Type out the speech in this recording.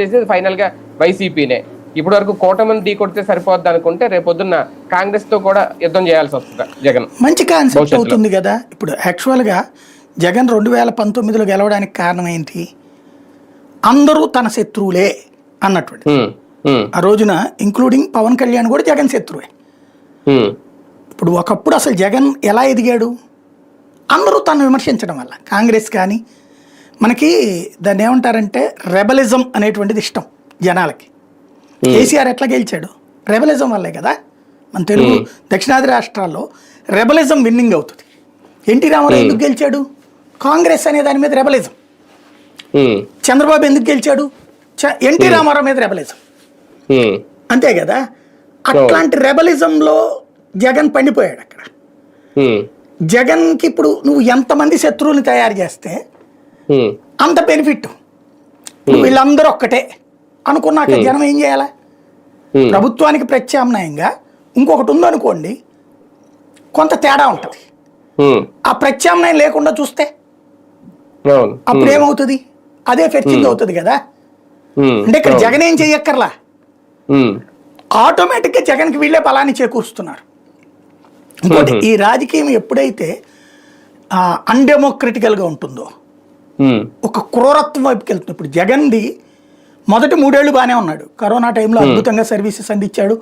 చేసేది ఫైనల్గా వైసీపీనే. ఇప్పటి వరకు కూటమిని ఢీ కొడితే సరిపోద్ది అనుకుంటే రేపొద్దున్న కాంగ్రెస్తో కూడా యుద్ధం చేయాల్సి వస్తుంది జగన్. మంచి కాన్సెప్ట్. అవుతుంది కదా. ఇప్పుడు యాక్చువల్గా జగన్ రెండు వేల పంతొమ్మిదిలో గెలవడానికి కారణం ఏంటి? అందరూ తన శత్రువులే అన్నటువంటి. ఆ రోజున ఇంక్లూడింగ్ పవన్ కళ్యాణ్ కూడా జగన్ శత్రువే. ఇప్పుడు ఒకప్పుడు అసలు జగన్ ఎలా ఎదిగాడు? అందరూ తను విమర్శించడం వల్ల. కాంగ్రెస్ కానీ మనకి దాన్ని ఏమంటారంటే రెబలిజం అనేటువంటిది ఇష్టం జనాలకి. కేసీఆర్ ఎట్లా గెలిచాడు? రెబలిజం వల్లే కదా? మన తెలుగు దక్షిణాది రాష్ట్రాల్లో రెబలిజం విన్నింగ్ అవుతుంది. ఎన్టీ రామారావు ఎందుకు గెలిచాడు? కాంగ్రెస్ అనే దాని మీద రెబలిజం. చంద్రబాబు ఎందుకు గెలిచాడు? ఎన్టీ రామారావు మీద రెబలిజం. అంతే కదా? అట్లాంటి రెబలిజంలో జగన్ పండిపోయాడు అక్కడ. జగన్కి ఇప్పుడు నువ్వు ఎంతమంది శత్రువుని తయారు చేస్తే అంత బెనిఫిట్ వీళ్ళందరూ ఒక్కటే. అనుకున్నాక జనం ఏం చేయాలా? ప్రభుత్వానికి ప్రత్యామ్నాయంగా ఇంకొకటి ఉందనుకోండి కొంత తేడా ఉంటుంది. ఆ ప్రత్యామ్నాయం లేకుండా చూస్తే అప్పుడు ఏమవుతుంది? అదే ఫెర్చింగ్ అవుతుంది కదా? అంటే ఇక్కడ జగన్ ఏం చెయ్యక్కర్లా? ఆటోమేటిక్గా జగన్కి వీళ్ళే బలాన్ని చేకూరుస్తున్నారు. ఇంకోటి ఈ రాజకీయం ఎప్పుడైతే అన్డెమోక్రటికల్గా ఉంటుందో ఒక క్రూరత్వం వైపుకి వెళ్తుంది ఇప్పుడు జగన్ది మొదటి మూడేళ్ళు బాగానే ఉన్నాడు. కరోనా టైంలో అద్భుతంగా సర్వీసెస్ అందించాడు.